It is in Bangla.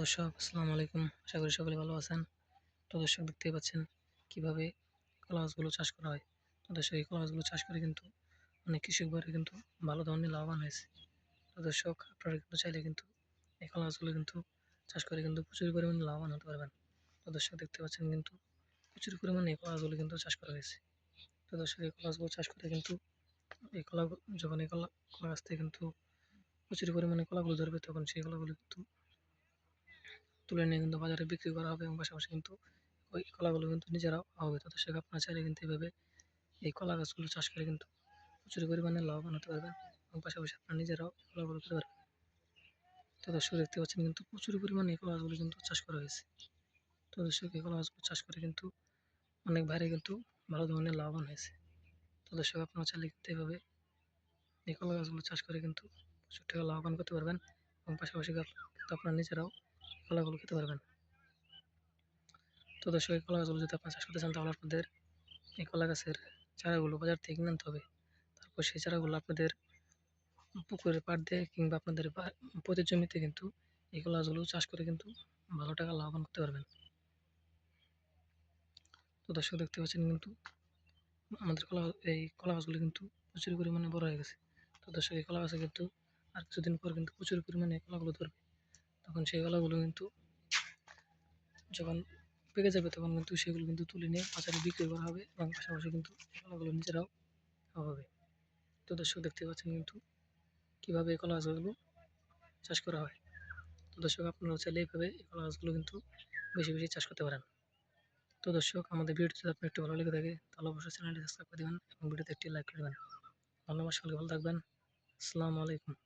দর্শক, আসসালামু আলাইকুম। আশা করি সকলে ভালো আছেন। তো দর্শক, দেখতেই পাচ্ছেন কীভাবে কলা গাছগুলো চাষ করা হয়। তো দর্শক, এই কলা গাছগুলো চাষ করে কিন্তু অনেক কৃষক ভাইরা কিন্তু ভালো ধরনের লাভবান হয়েছে। তো দর্শক, আপনারা কিন্তু চাইলে কিন্তু এই কলা গাছগুলো কিন্তু চাষ করে কিন্তু প্রচুর পরিমাণে লাভবান হতে পারবেন। তো দর্শক, দেখতে পাচ্ছেন কিন্তু প্রচুর পরিমাণে এই কলা গাছগুলো কিন্তু চাষ করা হয়েছে। তো দর্শক, এই কলা গাছগুলো চাষ করে কিন্তু এই কলা যখন এই কলা কলা থেকে কিন্তু প্রচুর পরিমাণে কলাগুলো ধরবে, তখন সেই কলাগুলো কিন্তু তুলে নিয়ে কিন্তু বাজারে বিক্রি করা হবে এবং পাশাপাশি কিন্তু ওই কলাগুলো কিন্তু নিজেরাও হবে। তো দর্শক, আপনারা চাইলে কিন্তু এভাবে এই কলা গাছগুলো চাষ করে কিন্তু প্রচুর পরিমাণে লাভবান হতে পারবেন এবং পাশাপাশি আপনারা নিজেরাও কলাগুলো খেতে পারবেন। তো দর্শক, দেখতে পাচ্ছেন কিন্তু প্রচুর পরিমাণে এই কলা গাছগুলো কিন্তু চাষ করা হয়েছে। তো দর্শক, এই কলা গাছগুলো চাষ করে কিন্তু অনেক ভাইরে কিন্তু ভালো ধরনের লাভবান হয়েছে। তো দর্শক, আপনারা চাইলে কিন্তু এভাবে এই কলা গাছগুলো চাষ করে কিন্তু প্রচুর টাকা লাভবান করতে পারবেন। এবং পাশাপাশি কিন্তু আপনারা নিজেরাও কলাগুলো খেতে পারবেন। তো দর্শক, এই কলা গাছগুলো যদি আপনার চাষ করতে চান, তাহলে আপনাদের এই কলা গাছের চারাগুলো বাজার থেকে কিনে আনতে হবে। তারপর সেই চারাগুলো আপনাদের পুকুরের পাড় দিয়ে কিংবা আপনাদের প্রতির জমিতে কিন্তু এই কলা গাছগুলো চাষ করে কিন্তু ভালো টাকা লাভবান করতে পারবেন। তো দর্শক, দেখতে পাচ্ছেন কিন্তু আমাদের কলা, এই কলা গাছগুলো কিন্তু প্রচুর পরিমাণে বড় হয়ে গেছে। তো দর্শক, এই কলা গাছে কিন্তু আর কিছুদিন পর কিন্তু প্রচুর পরিমাণে কলাগুলো ধরবে। তখন সেই কলাগুলো কিন্তু যখন পেকে যাবে তখন কিন্তু সেগুলো কিন্তু তুলে নিয়ে বাজারে বিক্রি করা হবে এবং পাশাপাশি কিন্তু কলাগুলো নিজেরাও হবে। তো দর্শক দেখতে পাচ্ছেন কিন্তু কীভাবে এই কলা গাছগুলো চাষ করা হয়। তো দর্শক আপনারা চাইলে এইভাবে এই কলা গাছগুলো কিন্তু বেশি বেশি চাষ করতে পারেন। তো দর্শক আমাদের ভিডিওটি যদি আপনার একটু ভালো লেগে থাকে তাহলে অবশ্যই চ্যানেলটি সাবস্ক্রাইব করে দেবেন এবং ভিডিওতে একটি লাইক করে দেবেন। ধন্যবাদ সকলকে ভালো থাকবেন। আসসালামু আলাইকুম।